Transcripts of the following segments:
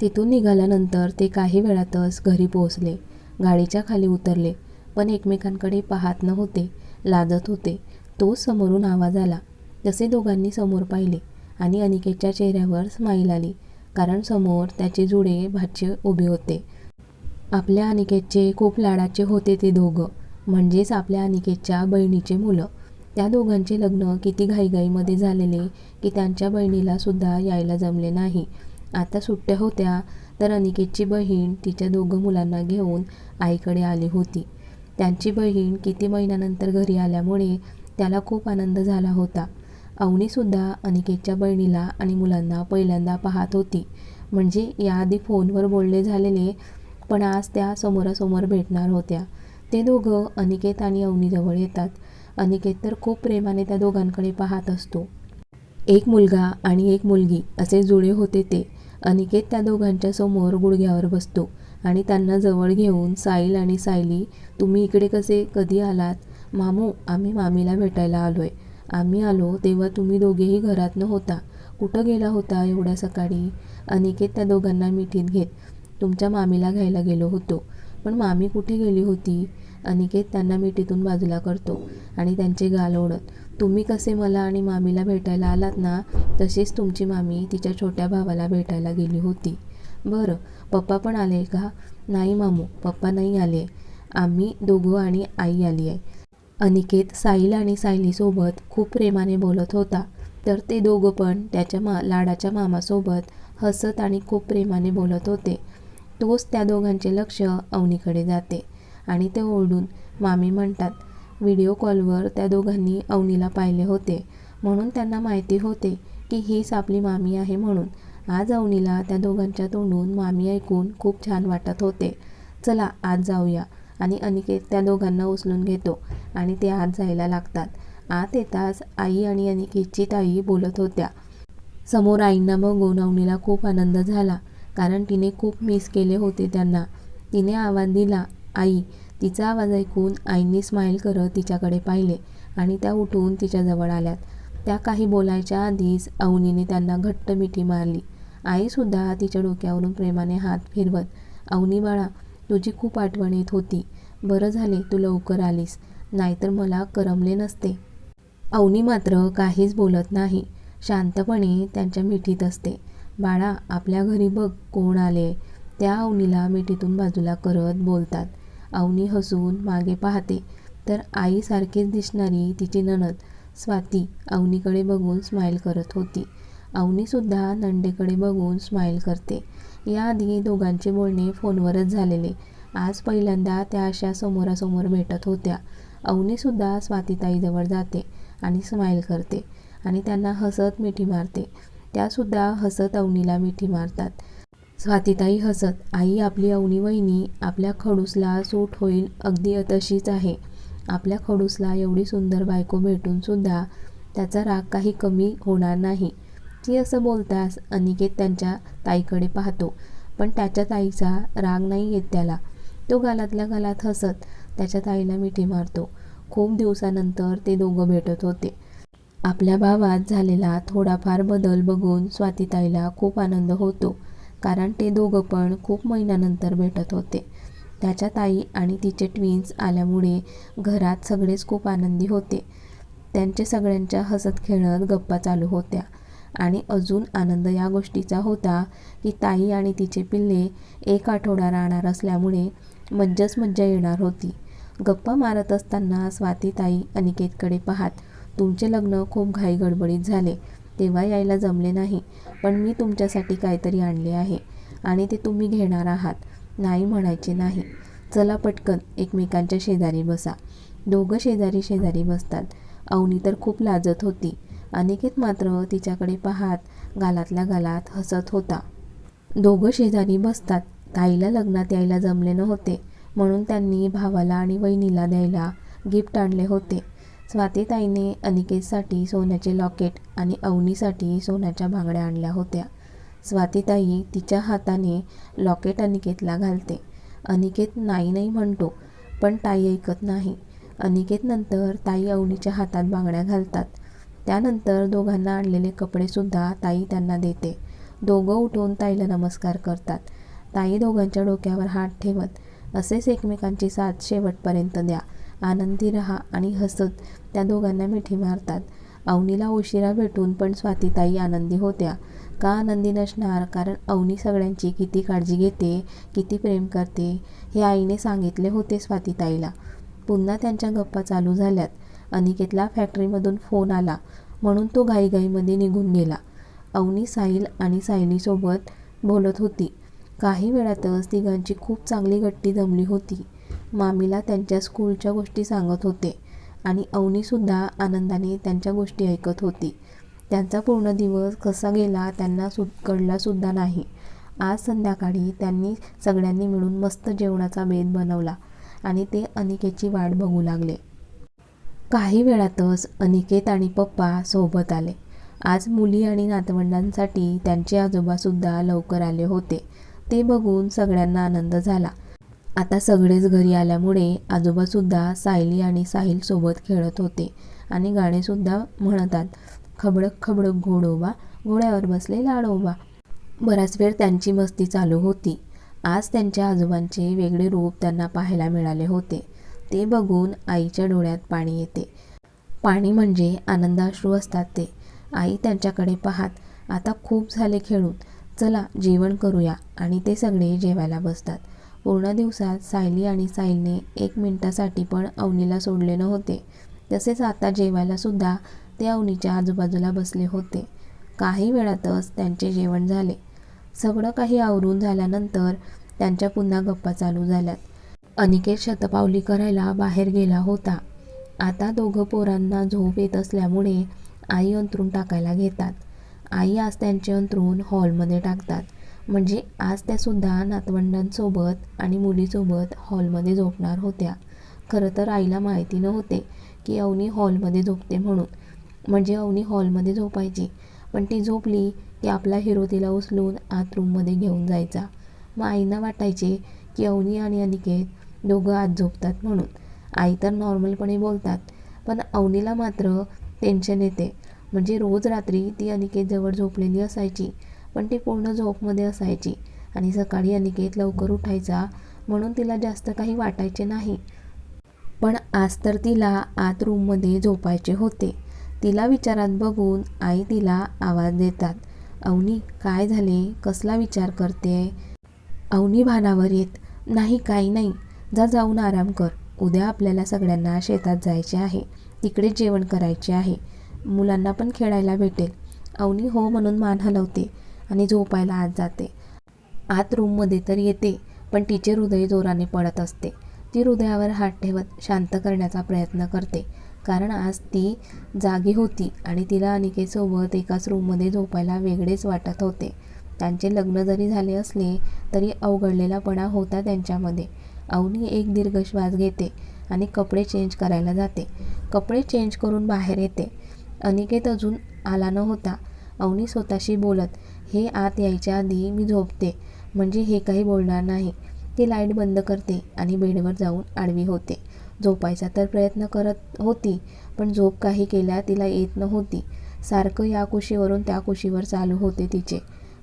तिथून निघाल्यानंतर ते काही वेळातच घरी पोहोचले. गाडीच्या खाली उतरले पण एकमेकांकडे पाहत नव्हते लाजत होते. तोच समोरून आवाज आला. तसे दोघांनी समोर पाहिले आणि अनिकेतच्या चेहऱ्यावर स्माईल आली कारण समोर त्याचे जुडे भाचे उभे होते. आपल्या अनिकेतचे खूप लाडाचे होते ते दोघं म्हणजेच आपल्या अनिकेतच्या बहिणीचे मुलं. त्या दोघांचे लग्न किती घाईघाईमध्ये झालेले की त्यांच्या बहिणीला सुद्धा यायला जमले नाही. आता सुट्ट्या होत्या तर अनिकेतची बहीण तिच्या दोघं मुलांना घेऊन आईकडे आली होती. त्यांची बहीण किती महिन्यानंतर घरी आल्यामुळे त्याला खूप आनंद झाला होता. अवनीसुद्धा अनिकेतच्या बहिणीला आणि मुलांना पहिल्यांदा पाहत होती. म्हणजे याआधी फोनवर बोलले झालेले पण आज त्या समोरासमोर भेटणार होत्या. ते दोघं अनिकेत आणि अवनीजवळ येतात. अनिकेत तर खूप प्रेमाने त्या दोघांकडे पाहत असतो. एक मुलगा आणि एक मुलगी असे जुळे होते ते. अनिकेत त्या दोघांच्या समोर गुडघ्यावर बसतो आणि त्यांना जवळ घेऊन साईल आणि सायली तुम्ही इकडे कसे? कधी आलात? मामू आम्ही मामीला भेटायला आलो आहे आम्ही आलो तेव्हा तुम्ही दोघेही घरात होता. कुठं गेला होता एवढ्या सकाळी? अनिकेत त्या दोघांना मिठीत घेत तुमच्या मामीला घ्यायला गेलो होतो. पण मामी कुठे गेली होती? अनिकेत त्यांना मिठीतून बाजूला करतो आणि त्यांचे गाल ओढत तुम्ही कसे मला आणि मामीला भेटायला आलात ना तशीच तुमची मामी तिच्या छोट्या भावाला भेटायला गेली होती. बरं पप्पा पण आले का? नाही मामू पप्पा नाही आले. आम्ही दोघं आणि आई आली आहे. अनिकेत साईल आणि सायलीसोबत खूप प्रेमाने बोलत होता. तर ते दोघं पण त्याच्या मा लाडाच्या मामासोबत हसत आणि खूप प्रेमाने बोलत होते. तोच त्या दोघांचे लक्ष अवनीकडे जाते आणि ते ओरडून मामी म्हणतात व्हिडिओ कॉलवर त्या दोघांनी अवनीला पाहिले होते. म्हणून त्यांना माहिती होते की हीच आपली मामी आहे म्हणून. आज अवनीला त्या दोघांच्या तोंडून मामी ऐकून खूप छान वाटत होते. चला आज जाऊया. आणि अनिकेत त्या दोघांना उचलून घेतो आणि ते आत जायला लागतात. आत येताच आई आणि अनिकेतची ताई बोलत होत्या. समोर आईंना बघून अवनीला खूप आनंद झाला कारण तिने खूप मिस केले होते त्यांना. तिने आवाज दिला आई तिचा आवाज ऐकून आईंनी स्माईल करत तिच्याकडे पाहिले आणि त्या उठून तिच्याजवळ आल्यात. त्या काही बोलायच्या आधीच अवनीने त्यांना घट्ट मिठी मारली. आईसुद्धा तिच्या डोक्यावरून प्रेमाने हात फिरवत अवनी बाळा तुझी खूप आठवण येत होती. बरं झाले तू लवकर आलीस. नाहीतर मला करमले नसते. अवनी मात्र काहीच बोलत नाही. शांतपणे त्यांच्या मिठीत असते. बाळा आपल्या घरी बघ कोण आले त्या अवनीला मिठीतून बाजूला करत बोलतात. अवनी हसून मागे पाहते. तर आईसारखीच दिसणारी तिची नणद स्वाती अवनीकडे बघून स्माईल करत होती. अवनीसुद्धा नंडेकडे बघून स्माईल करते. याआधी दोघांचे बोलणे फोनवरच झालेले. आज पहिल्यांदा त्या अशा समोरासमोर भेटत होत्या. अवनीसुद्धा स्वातीताईजवळ जाते आणि स्माईल करते आणि त्यांना हसत मिठी मारते. त्यासुद्धा हसत अवनीला मिठी मारतात. स्वातीताई हसत आई आपली अवनी वहिनी आपल्या खडूसला सूट होईल अगदी तशीच आहे. आपल्या खडूसला एवढी सुंदर बायको भेटूनसुद्धा त्याचा राग काही कमी होणार नाही. ती असं बोलताच अनिकेत त्यांच्या ताईकडे पाहतो पण त्याच्या ताईचा राग नाही येत त्याला. तो गालातल्या गालात हसत त्याच्या ताईला मिठी मारतो. खूप दिवसानंतर ते दोघं भेटत होते. आपल्या भावात झालेला थोडाफार बदल बघून स्वातीताईला खूप आनंद होतो. कारण ते दोघं पण खूप महिन्यानंतर भेटत होते. त्याच्या ताई आणि तिचे ट्विन्स आल्यामुळे घरात सगळेच खूप आनंदी होते. त्यांचे सगळ्यांच्या हसत खेळत गप्पा चालू होत्या. आणि अजून आनंद या गोष्टीचा होता की ताई आणि तिचे पिल्ले एक आठवडा राहणार असल्यामुळे मज्जाच मज्जा येणार होती. गप्पा मारत असताना स्वाती ताई अनिकेतकडे पाहात तुमचे लग्न खूप घाई गडबडीत झाले. तेव्हा यायला जमले नाही. पण मी तुमच्यासाठी काहीतरी आणले आहे आणि ते तुम्ही घेणार आहात. नाही म्हणायचे नाही. चला पटकन एकमेकांच्या शेजारी बसा. दोघं शेजारी शेजारी बसतात. अवनी तर खूप लाजत होती. अनिकेत मात्र तिच्याकडे पाहात गालातल्या गालात हसत होता. दोघं शेजारी बसतात. ताईला लग्नात यायला जमले नव्हते. म्हणून त्यांनी भावाला आणि वहिनीला द्यायला गिफ्ट आणले होते. स्वातीताईने अनिकेतसाठी सोन्याचे लॉकेट आणि अवनीसाठी सोन्याच्या बांगड्या आणल्या होत्या. स्वातीताई तिच्या हाताने लॉकेट अनिकेतला घालते. अनिकेत नाही नाही म्हणतो पण ताई ऐकत नाही. अनिकेतनंतर ताई अवनीच्या हातात बांगड्या घालतात. त्यानंतर दोघांना आणलेले कपडेसुद्धा ताई त्यांना देते. दोघं उठून ताईला नमस्कार करतात. ताई दोघांच्या डोक्यावर हात ठेवत असेच एकमेकांची साथ शेवटपर्यंत द्या. आनंदी रहा आणि हसत त्या दोघांना मिठी मारतात. अवनीला उशिरा भेटून पण स्वातीताई आनंदी होत्या. का आनंदी नसणार? कारण अवनी सगळ्यांची किती काळजी घेते किती प्रेम करते हे आईने सांगितले होते स्वातीताईला. पुन्हा त्यांच्या गप्पा चालू झाल्यात. अनिकेतला फॅक्टरीमधून फोन आला. म्हणून तो घाईघाईमध्ये निघून गेला. अवनी साहिल आणि सायलीसोबत बोलत होती. काही वेळातच तिघांची खूप चांगली गट्टी जमली होती. मामीला त्यांच्या स्कूलच्या गोष्टी सांगत होते आणि अवनीसुद्धा आनंदाने त्यांच्या गोष्टी ऐकत होती. त्यांचा पूर्ण दिवस कसा गेला त्यांना सु कळलासुद्धा नाही. आज संध्याकाळी त्यांनी सगळ्यांनी मिळून मस्त जेवणाचा बेद बनवला आणि ते अनिकेची वाट बघू लागले. काही वेळातच अनिकेत आणि पप्पा सोबत आले. आज मुली आणि नातवंडांसाठी त्यांचे आजोबासुद्धा लवकर आले होते. ते बघून सगळ्यांना आनंद झाला. आता सगळेच घरी आल्यामुळे आजोबासुद्धा सायली आणि साहिलसोबत खेळत होते आणि गाणेसुद्धा म्हणतात खबडक खबडक घोडोबा घोड्यावर बसले लाडोबा बराच वेळ त्यांची मस्ती चालू होती. आज त्यांच्या आजोबांचे वेगळे रूप त्यांना पाहायला मिळाले होते. ते बघून आईच्या डोळ्यात पाणी येते. पाणी म्हणजे आनंदाश्रू असतात ते. आई त्यांच्याकडे पाहात आता खूप झाले खेळून. चला जेवण करूया. आणि ते सगळे जेवायला बसतात. पूर्ण दिवसात सायली आणि साहिलने एक मिनिटासाठी पण अवनीला सोडले नव्हते तसेच आता जेवायलासुद्धा ते अवनीच्या आजूबाजूला बसले होते. काही वेळातच त्यांचे जेवण झाले. सगळं काही आवरून झाल्यानंतर त्यांच्या पुन्हा गप्पा चालू झाल्यात. अनिकेत शतपावली करायला बाहेर गेला होता. आता दोघं पोरांना झोप येत असल्यामुळे आई अंतरून टाकायला घेतात. आई आज त्यांचे अंतरून हॉलमध्ये टाकतात. म्हणजे आज त्यासुद्धा नातवंडांसोबत आणि मुलीसोबत हॉलमध्ये झोपणार होत्या. खरं तर आईला माहिती नव्हते की अवनी हॉलमध्ये झोपते म्हणून. म्हणजे अवनी हॉलमध्ये झोपायची. पण ती झोपली की आपला हिरो तिला उचलून आत रूममध्ये घेऊन जायचा. मग आईना वाटायचे की अवनी आणि अनिकेत दोघं आत झोपतात म्हणून. आई तर नॉर्मलपणे बोलतात पण अवनीला मात्र टेन्शन येते. म्हणजे रोज रात्री ती अनिकेतजवळ झोपलेली असायची. पण ती पूर्ण झोपमध्ये असायची. आणि सकाळी अनिकेत लवकर उठायचा म्हणून तिला जास्त काही वाटायचे नाही. पण आज तर तिला आत रूममध्ये झोपायचे होते. तिला विचारात बघून आई तिला आवाज देतात. अवनी काय झाले? कसला विचार करते अवनी भानावर येत नाही काही नाही. जा जाऊन आराम कर. उद्या आपल्याला सगळ्यांना शेतात जायचे आहे. तिकडे जेवण करायचे आहे. मुलांना पण खेळायला भेटेल. अवनी हो म्हणून मान हलवते. आणि झोपायला आत जाते. आत रूममध्ये तर येते पण तिचे हृदय जोराने पडत असते. ती हृदयावर हात ठेवत शांत करण्याचा प्रयत्न करते कारण आज ती जागी होती आणि तिला अनिकेसोबत एकाच रूममध्ये झोपायला वेगळेच वाटत होते. त्यांचे लग्न जरी झाले असले तरी अवघडलेलापणा होता त्यांच्यामध्ये. अवनी एक दीर्घ श्वास घेते आणि कपडे चेंज करायला जाते. कपडे चेंज करून बाहेर येते. अनिकेत अजून आला नव्हता. अवनी स्वतःशी बोलत हे आत यायच्या आधी मी झोपते. म्हणजे हे काही बोलणार नाही. ती लाइट बंद करते आणि बेडवर जाऊन आडवी होते. झोपायचा तर प्रयत्न करत होती पण झोप काही केल्या तिला येत नव्हती. सारखं या कुशीवरून त्या कुशीवर चालू होते तिचे.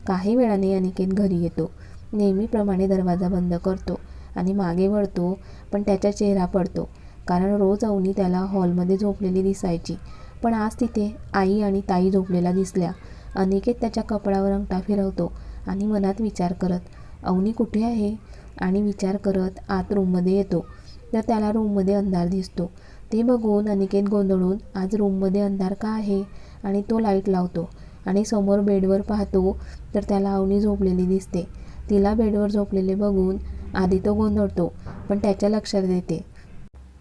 काही वेळाने अनिकेत घरी येतो. नेहमीप्रमाणे दरवाजा बंद करतो आणि मागे वळतो पण त्याचा चेहरा पडतो. कारण रोज अवनी त्याला हॉलमध्ये झोपलेली दिसायची. पण आज तिथे आई आणि ताई झोपलेल्या दिसल्या. अनिकेत त्याच्या कपडावर अंगठा फिरवतो आणि मनात विचार करत अवनी कुठे आहे? आणि विचार करत आत रूममध्ये येतो. तर त्याला रूममध्ये अंधार दिसतो. ते बघून अनिकेत गोंधळून आज रूममध्ये अंधार का आहे? आणि तो लाइट लावतो आणि समोर बेडवर पाहतो तर त्याला अवनी झोपलेली दिसते. तिला बेडवर झोपलेले बघून आधी तो गोंधळतो पण त्याच्या लक्षात येते.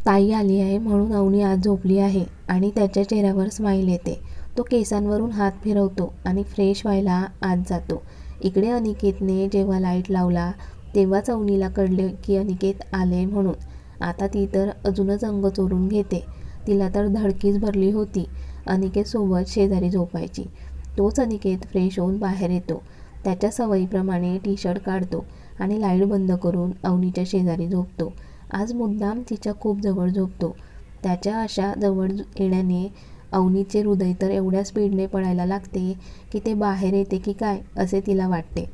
ताई आली आहे म्हणून अवनी आज झोपली आहे आणि त्याच्या चेहऱ्यावर स्माईल येते. तो केसांवरून हात फिरवतो आणि फ्रेश व्हायला आत जातो. इकडे अनिकेतने जेव्हा लाइट लावला तेव्हाच अवनीला कळले की अनिकेत आले म्हणून. आता ती तर अजूनच अंग चोरून घेते. तिला तर धडकीच भरली होती. अनिकेतसोबत शेजारी झोपायची. तोच अनिकेत फ्रेश होऊन बाहेर येतो. त्याच्या सवयीप्रमाणे टी शर्ट काढतो आणि लाइट बंद करून अवनीच्या शेजारी झोपतो. आज मुद्दाम तिच्या खूप जवळ झोपतो. त्याच्या अशा जवळ येण्याने अवनीचे हृदय तर एवढ्या स्पीडने पळायला लागते की ते बाहेर येते की काय असे तिला वाटते.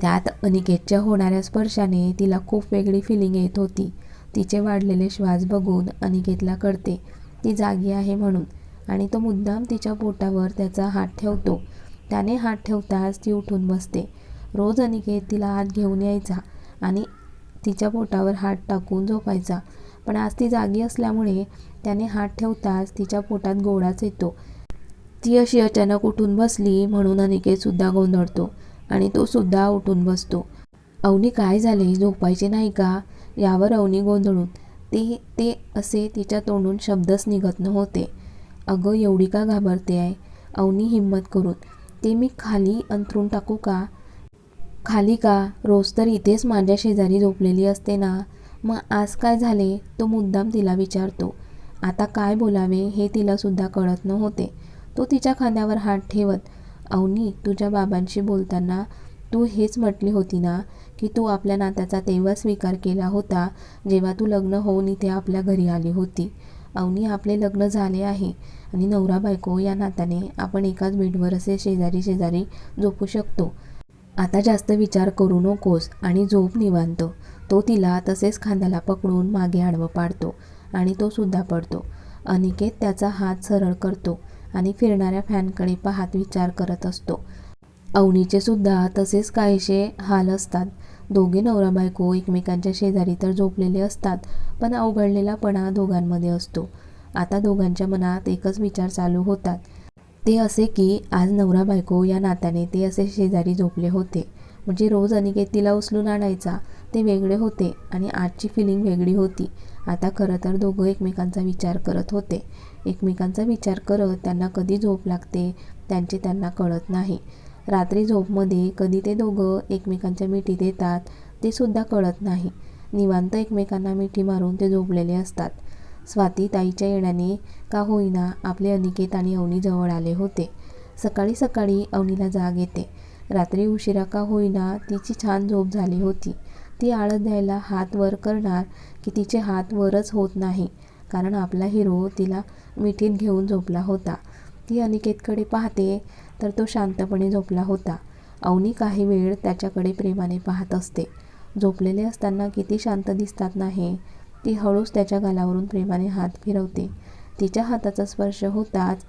त्यात अनिकेतच्या होणाऱ्या स्पर्शाने तिला खूप वेगळी फिलिंग येत होती. तिचे वाढलेले श्वास बघून अनिकेतला कळते ती जागी आहे म्हणून. आणि तो मुद्दाम तिच्या पोटावर त्याचा हात ठेवतो. त्याने हात ठेवताच ती उठून बसते. रोज अनिकेत तिला हात घेऊन यायचा आणि तिच्या पोटावर हात टाकून झोपायचा. पण आज ती जागी असल्यामुळे त्याने हात ठेवताच तिच्या पोटात गोळाच येतो. ती अशी अचानक उठून बसली म्हणून अनिकेतसुद्धा गोंधळतो आणि तो सुद्धा उठून बसतो. अवनी काय झाले? झोपायचे नाही का? यावर अवनी गोंधळून ते ते असे तिच्या तोंडून शब्दच निघत नव्हते. अगं एवढी का घाबरते आहे? अवनी हिंमत करून ते मी खाली अंथरून टाकू का? खाली का? रोज तर इथेच माझ्या शेजारी झोपलेली असते ना? मग आज काय झाले? तो मुद्दाम तिला विचारतो. आता काय बोलावे हे तिलासुद्धा कळत नव्हते. तो तिच्या खांद्यावर हात ठेवत अवनी तुझ्या बाबांशी बोलताना तू हेच म्हटली होती ना की तू आपल्या नात्याचा तेव्हा स्वीकार केला होता जेव्हा तू लग्न होऊन इथे आपल्या घरी आली होती. अवनी आपले लग्न झाले आहे आणि नवरा बायको या नात्याने आपण एकाच बेडवर असे शेजारी शेजारी झोपू शकतो. आता जास्त विचार करू नकोस आणि झोप निवांत. तो तिला तसेच खांद्याला पकडून मागे आडवं पाडतो. आणि तो सुद्धा पडतो. अनिकेत त्याचा हात सरळ करतो आणि फिरणाऱ्या फॅनकडे पाहत विचार करत असतो. अवनीचे सुद्धा तसेच काहीसे हाल असतात. दोघे नवरा बायको एकमेकांच्या शेजारी तर झोपलेले असतात पण अवघडलेलापणा दोघांमध्ये असतो. आता दोघांच्या मनात एकच विचार चालू होतात. ते असे की आज नवरा बायको या नात्याने ते असे शेजारी झोपले होते. म्हणजे रोज अनिकेत तिला उचलून आणायचा ते वेगळे होते आणि आजची फिलिंग वेगळी होती. आता खरं तर दोघं एकमेकांचा विचार करत होते. एकमेकांचा विचार करत त्यांना कधी झोप लागते त्यांचे त्यांना कळत नाही. रात्री झोपमध्ये कधी ते दोघं एकमेकांच्या मिठी देतात ते सुद्धा कळत नाही. निवांत एकमेकांना मिठी मारून ते झोपलेले असतात. स्वाती ताईच्या येण्याने का होईना आपले अनिकेत आणि अवनी जवळ आले होते. सकाळी सकाळी अवनीला जाग येते. रात्री उशिरा का होईना तिची छान झोप झाली होती. ती आळस द्यायला हात वर करणार की तिचे हात वरच होत नाही. कारण आपला हिरो तिला मिठीत घेऊन झोपला होता. ती अनिकेतकडे पाहते तर तो शांतपणे झोपला होता. अवनी काही वेळ त्याच्याकडे प्रेमाने पाहत असते. झोपलेले असताना किती शांत दिसतात नाही. ती हळूच त्याच्या गालावरून प्रेमाने हात फिरवते. तिच्या हाताचा स्पर्श होताच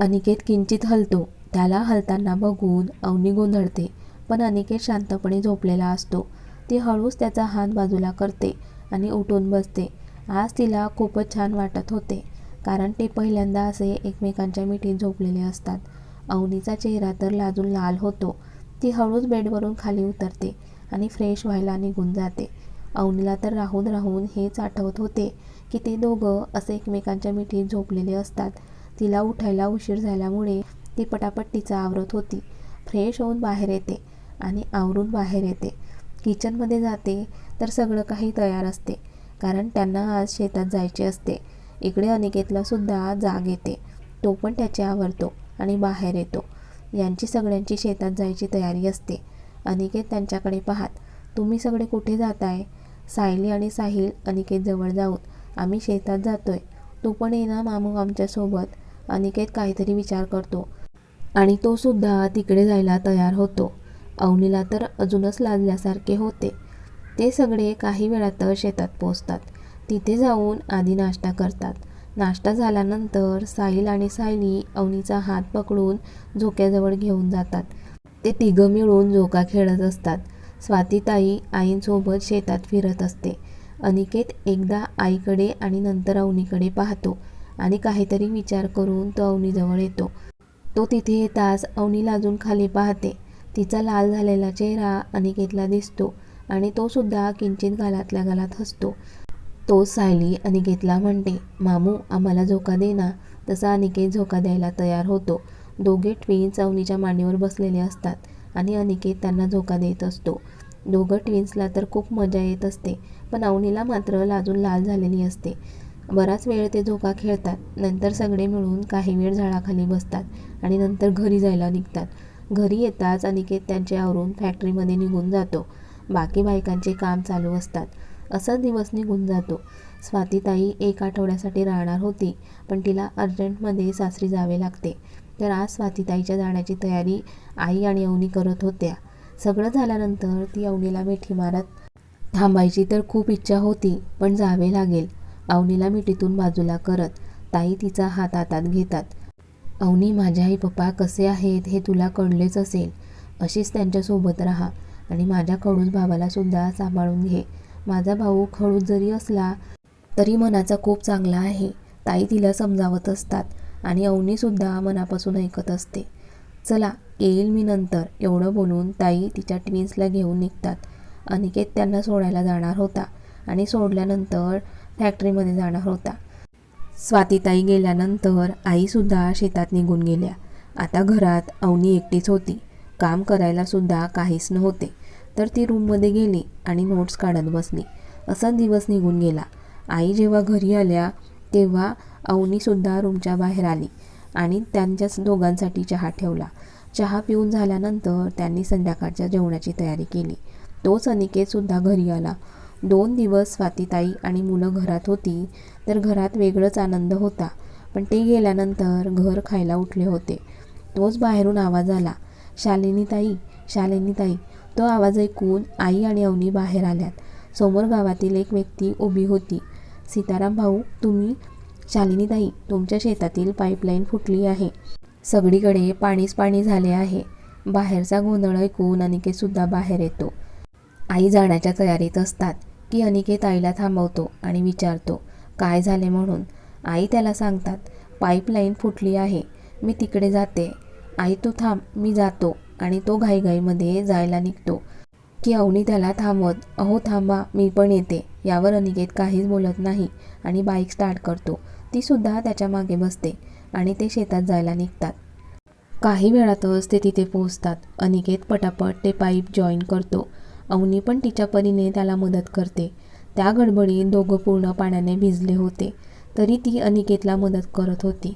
अनिकेत किंचित हलतो. त्याला हलताना बघून अवनी गोंधळते. पण अनिकेत शांतपणे झोपलेला असतो. ती हळूच त्याचा हात बाजूला करते आणि उठून बसते. आज तिला खूपच छान वाटत होते कारण ते पहिल्यांदा असे एकमेकांच्या मिठीत झोपलेले असतात. अवनीचा चेहरा तर लाजून लाल होतो. ती हळूच बेडवरून खाली उतरते आणि फ्रेश व्हायला निघून जाते. अवनीला तर राहून राहून हेच आठवत होते की ते दोघं असे एकमेकांच्या मिठीत झोपलेले असतात. तिला उठायला उशीर झाल्यामुळे ती पटापट तिचा आवरत होती. फ्रेश होऊन बाहेर येते आणि आवरून बाहेर येते. किचनमध्ये जाते तर सगळं काही तयार असते. कारण त्यांना आज शेतात जायचे असते. इकडे अनिकेतला सुद्धा जाग येते. तो पण त्याचे आवरतो आणि बाहेर येतो. यांची सगळ्यांची शेतात जायची तयारी असते. अनिकेत त्यांच्याकडे पाहात तुम्ही सगळे कुठे जाताय? सायली आणि साहिल अनिकेत जवळ जाऊन आम्ही शेतात जातोय. तू पण ये ना मामू आमच्यासोबत अनिकेत काहीतरी विचार करतो आणि तो सुद्धा तिकडे जायला तयार होतो. अवनीला तर अजूनच लाजल्यासारखे होते. ते सगळे काही वेळात शेतात पोचतात तिथे जाऊन आधी नाश्ता करतात. नाश्ता झाल्यानंतर साहिल आणि सायली अवनीचा हात पकडून झोक्याजवळ घेऊन जातात. ते तिघं मिळून झोका खेळत असतात. स्वातीताई आईंसोबत शेतात फिरत असते. अनिकेत एकदा आईकडे आणि नंतर अवनीकडे पाहतो आणि काहीतरी विचार करून तो अवनीजवळ येतो. तो तिथे येताच अवनी लाजून खाली पाहते. तिचा लाल झालेला चेहरा अनिकेतला दिसतो आणि तो सुद्धा किंचित गालातल्या गालात हसतो. तो सायली अनिकेतला म्हणते मामू आम्हाला झोका दे ना. तसा अनिकेत झोका द्यायला तयार होतो. दोघे ट्विन्स अवनीच्या मांडीवर बसलेले असतात आणि अनिकेत त्यांना झोका देत असतो. दोघं ट्विन्सला तर खूप मजा येत असते पण अवनीला मात्र लाजून लाल झालेली असते. बराच वेळ ते झोका खेळतात नंतर सगळे मिळून काही वेळ झाडाखाली बसतात आणि नंतर घरी जायला निघतात. घरी येताच अनिकेत त्यांचे आवरून फॅक्टरीमध्ये निघून जातो. बाकी बायकांचे काम चालू असतात. असा दिवस निघून जातो. स्वातीताई एक आठवड्यासाठी राहणार होती पण तिला अर्जंटमध्ये सासरी जावे लागते. तर आज स्वातीताईच्या जाण्याची तयारी आई आणि अवनी करत होत्या. सगळं झाल्यानंतर ती अवनीला मिठी मारत थांबायची तर खूप इच्छा होती पण जावे लागेल. अवनीला मिठीतून बाजूला करत ताई तिचा हात हातात घेतात. अवनी माझे आई पप्पा कसे आहेत हे तुला कळलेच असेल. अशीच त्यांच्यासोबत राहा आणि माझ्या खडूस भावाला सुद्धा सांभाळून घे. माझा भाऊ खडूस जरी असला तरी मनाचा खूप चांगला आहे. ताई तिला समजावत असतात आणि अवनीसुद्धा मनापासून ऐकत असते. चला येईल मी नंतर. एवढं बोलून ताई तिच्या ट्विन्सला घेऊन निघतात. अनिकेत त्यांना सोडायला जाणार होता आणि सोडल्यानंतर फॅक्टरीमध्ये जाणार होता. स्वातीताई गेल्यानंतर आईसुद्धा शेतात निघून गेल्या. आता घरात अवनी एकटीच होती. काम करायला सुद्धा काहीच नव्हते. तर ती रूममध्ये गेली आणि नोट्स काढत बसली. असा दिवस निघून गेला. आई जेव्हा घरी आल्या तेव्हा अवनीसुद्धा रूमच्या बाहेर आली आणि त्यांच्याच दोघांसाठी चहा ठेवला. चहा पिऊन झाल्यानंतर त्यांनी संध्याकाळच्या जेवणाची तयारी केली. तोच अनिकेतसुद्धा घरी आला. दोन दिवस स्वातीताई आणि मुलं घरात होती तर घरात वेगळंच आनंद होता. पण ते गेल्यानंतर घर खायला उठले होते. तोच बाहेरून आवाज आला शालिनीताई शालिनीताई. तो आवाज ऐकून आई आणि अवनी बाहेर आल्यात. समोर गावातील एक व्यक्ती उभी होती. सीताराम भाऊ तुम्ही? शालिनीताई तुमच्या शेतातील पाईपलाईन फुटली आहे. सगळीकडे पाणीच पाणी झाले आहे. बाहेरचा गोंधळ ऐकून अनिकेतसुद्धा बाहेर येतो. आई जाण्याच्या तयारीत असतात. की अनिकेत आईला थांबवतो आणि विचारतो काय झाले म्हणून? आई त्याला सांगतात पाईपलाईन फुटली आहे मी तिकडे जाते. आई तू थांब मी जातो आणि तो घाईघाईमध्ये जायला निघतो. की अवनी त्याला थांबवत अहो थांबा मी पण येते. यावर अनिकेत काहीच बोलत नाही आणि बाईक स्टार्ट करतो. तीसुद्धा त्याच्यामागे बसते आणि ते शेतात जायला निघतात. काही वेळातच ते तिथे पोहोचतात. अनिकेत पटापट ते पाईप जॉईन करतो. अवनी पण तिच्या परीने त्याला मदत करते. त्या गडबडीत दोघं पूर्ण पाण्याने भिजले होते तरी ती अनिकेतला मदत करत होती.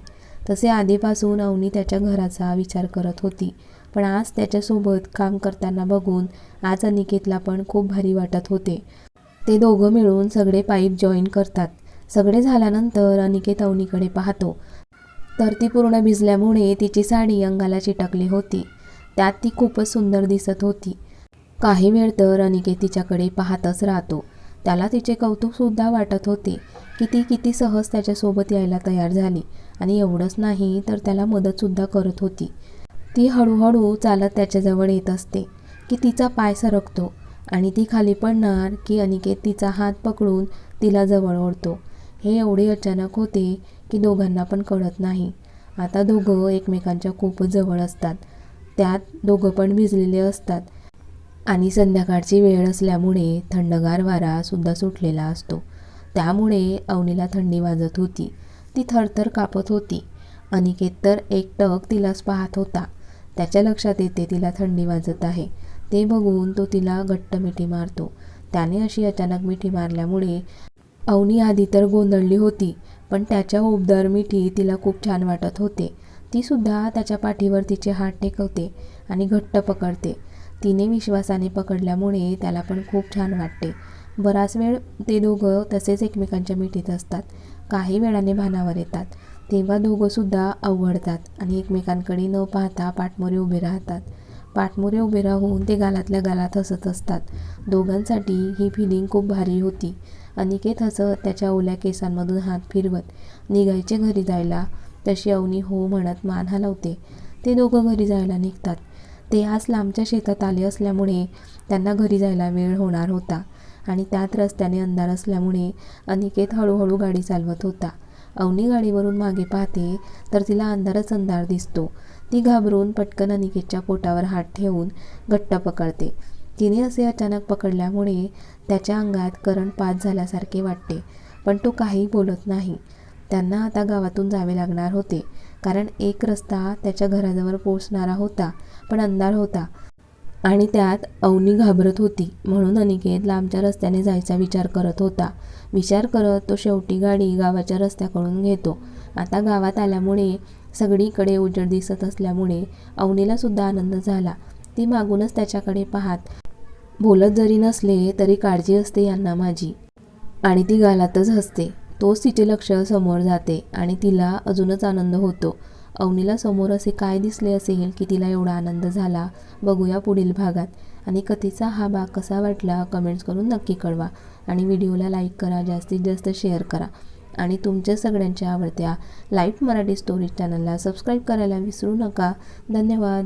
तसे आधीपासून अवनी त्याच्या घराचा विचार करत होती पण आज त्याच्यासोबत काम करताना बघून आज अनिकेतला पण खूप भारी वाटत होते. ते दोघं मिळून सगळे पाईप जॉईन करतात. सगळे झाल्यानंतर अनिकेत अवनीकडे पाहतो. तर ती पूर्ण भिजल्यामुळे तिची साडी अंगाला चिटकली होती. त्यात ती खूपच सुंदर दिसत होती. काही वेळ तर अनिकेत तिच्याकडे पाहतच राहतो. त्याला तिचे कौतुकसुद्धा वाटत होते की ती किती सहज त्याच्यासोबत यायला तयार झाली आणि एवढंच नाही तर त्याला मदतसुद्धा करत होती. ती हळूहळू चालत त्याच्याजवळ येत असते की तिचा पाय सरकतो आणि ती खाली पडणार की अनिकेत तिचा हात पकडून तिला जवळ ओढतो. हे एवढे अचानक होते की दोघांना पण कळत नाही. आता दोघं एकमेकांच्या खूपच जवळ असतात. त्यात दोघं पण भिजलेले असतात. आणि संध्याकाळची वेळ असल्यामुळे थंडगार वारासुद्धा सुटलेला असतो. त्यामुळे अवनीला थंडी वाजत होती. ती थरथर कापत होती. अनिकेत तर एकटक तिलाच पाहत होता. त्याच्या लक्षात येते तिला थंडी वाजत आहे. ते बघून तो तिला घट्ट मिठी मारतो. त्याने अशी अचानक मिठी मारल्यामुळे अवनी आधी तर गोंधळली होती पण त्याच्या उबदार मिठी तिला खूप छान वाटत होते. तीसुद्धा त्याच्या पाठीवर तिचे हात टेकवते आणि घट्ट पकडते. तिने विश्वासाने पकडल्यामुळे त्याला पण खूप छान वाटते. बराच वेळ ते दोघं तसेच एकमेकांच्या मिठीत असतात. काही वेळाने भानावर येतात. तेव्हा दोघंसुद्धा अवघडतात आणि एकमेकांकडे न पाहता पाठमोरे उभे राहतात. पाठमोरे उभे राहून ते गालातल्या गालात हसत असतात. दोघांसाठी ही फिलिंग खूप भारी होती. अनिकेत हसत त्याच्या ओल्या केसांमधून हात फिरवत निघायचे घरी जायला? तशी अवनी हो म्हणत मान हलवते. ते दोघं घरी जायला निघतात. ते आज लांबच्या शेतात आले असल्यामुळे त्यांना घरी जायला वेळ होणार होता आणि त्यात रस्त्याने अंधार असल्यामुळे अनिकेत हळूहळू गाडी चालवत होता. अवनी गाडीवरून मागे पाहते तर तिला अंधारच अंधार दिसतो. ती घाबरून पटकन अनिकेतच्या पोटावर हात ठेवून घट्ट पकडते. तिने असे अचानक पकडल्यामुळे त्याच्या अंगात करंट पास झाल्यासारखे वाटते पण तो काही बोलत नाही. त्यांना आता गावातून जावे लागणार होते कारण एक रस्ता त्याच्या घराजवळ पोचणारा होता पण अंधार होता. आणि त्यात अवनी घाबरत होती म्हणून अनिकेत लांबच्या रस्त्याने जायचा विचार करत होता. विचार करत तो शेवटी गाडी गावाच्या रस्त्याकडून घेतो. आता गावात आल्यामुळे सगळीकडे उजड दिसत असल्यामुळे अवनीला सुद्धा आनंद झाला. ती मागूनच त्याच्याकडे पाहत बोलत जरी नसले तरी काळजी असते यांना माझी. आणि ती गालातच हसते. तोच तिचे लक्ष समोर जाते आणि तिला अजूनच आनंद होतो. अवनीला समोर असे काय दिसले असेल की तिला एवढा आनंद झाला? बघूया पुढील भागात. आणि कथेचा हा भाग कसा वाटला कमेंट्स करून नक्की कळवा. आणि व्हिडिओला लाईक करा जास्तीत जास्त शेअर करा. आणि तुमच्या सगळ्यांच्या आवडत्या लाइट मराठी स्टोरी चॅनलला सबस्क्राईब करायला विसरू नका. धन्यवाद.